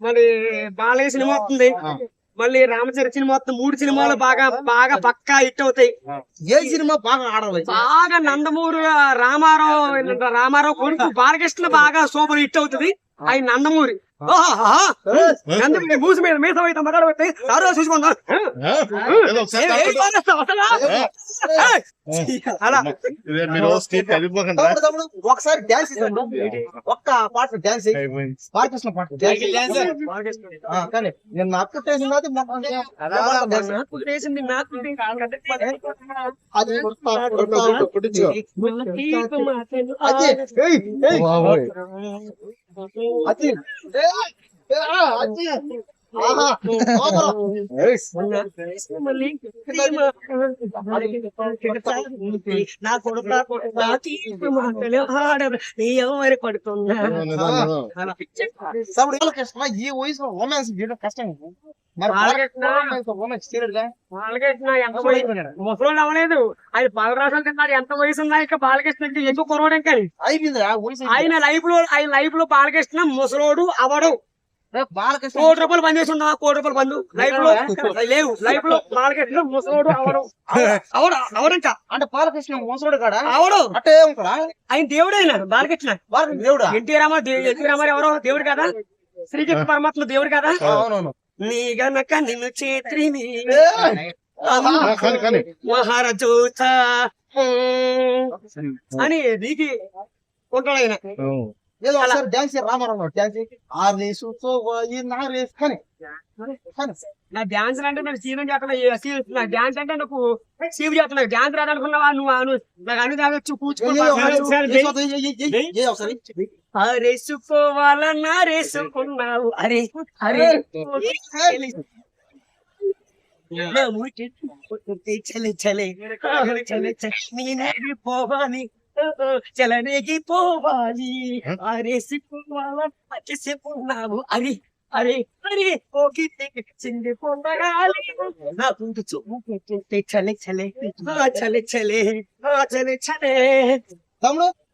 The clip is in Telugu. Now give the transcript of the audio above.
మరి బాలయ్య సినిమా వస్తుంది. మళ్ళీ రామచంద్ర సినిమా వస్తుంది. మూడు సినిమాలు బాగా బాగా పక్కా హిట్ అవుతాయి. ఏ సినిమా బాగా ఆడాలి బాగా నందమూరి రామారావు రామారావు కొడుకు బాలకృష్ణ బాగా సూపర్ హిట్ అవుతుంది. ఆయన నందమూరి. మూసి మీద మీసం అయితే మగాడు పెట్టి సారో చూసుకుందాం ఒకసారి! అలా. డాన్స్ ఒక్క పాట డాన్స్ పాట డాన్స్ ఆ, కానీ నేను నాకు అది. అచ్చి, అచ్చి, నా కొడుకు నా తీపి మాటలు. నీ ఎవరి పడుతున్నా ఈ వయసులో రొమాన్స్ కష్టం బాలకృష్ణ బాలకృష్ణ ముసలోడు అవ్వలేదు ఆయన పది రాష్ట్రాలు తిన్నాడు ఎంత వయసు? ఉన్నా ఇంకా బాలకృష్ణకి ఎక్కువ కురవడం కానీ ఆయన లైఫ్లో ఆయన లైఫ్లో బాలకృష్ణ ముసలోడు అవడు బాలకృష్ణ కోటి రూపాయలు పని చేసి ఉన్నా కోటి రూపాయలు బంధు లైఫ్లో లేవు. లైఫ్లో బాలకృష్ణ ముసలోడు అవడు అవడు అవడంట అంటే బాలకృష్ణ మోసడు కాడా? అవడు ఉంటాడా ఆయన దేవుడు ఆయన బాలకృష్ణ. బాలకృష్ణ దేవుడా? ఎన్టీ రామారావు ఎన్టీ రామారావు ఎవరో? దేవుడు కదా? శ్రీకృష్ణ పరమాత్మ దేవుడు కదా? అవునవును. నీ గనక నిన్ను చేత్రిని మహారాజోత అని నీకి ఉంటాడు ఆయన ఏదో ఒకసారి డాన్స్ రామారావు డాన్స్ ఆ రేసు తో ఈ నా రేస్ కానీ నా డాన్స్ అంటే నాకు సీనం చేస్తున్నా నా డాన్స్ అంటే నాకు సీవ్ చేస్తున్నా డాన్స్ రాదనుకున్నావా నువ్వు నువ్వు నాకు అన్ని తాగొచ్చు ఏ, ఒకసారి, ఏ, ఒకసారి, ఏ, ఏ, ఏ, ఏ, ఒకసారి. రేసుకోవాలన్నా రేసుకున్నావు అరే అరే చలే చలే చలే చలే పోవాలి చలనేకి పోవాలి అరేసుకున్నావు అరే అరే అరే ఓకి చింది పొందగాలి నా గుండు చూపు పెట్టింటే చలే చలే ఆ చలే చలే ఆ చలే చలే తమ్ముడు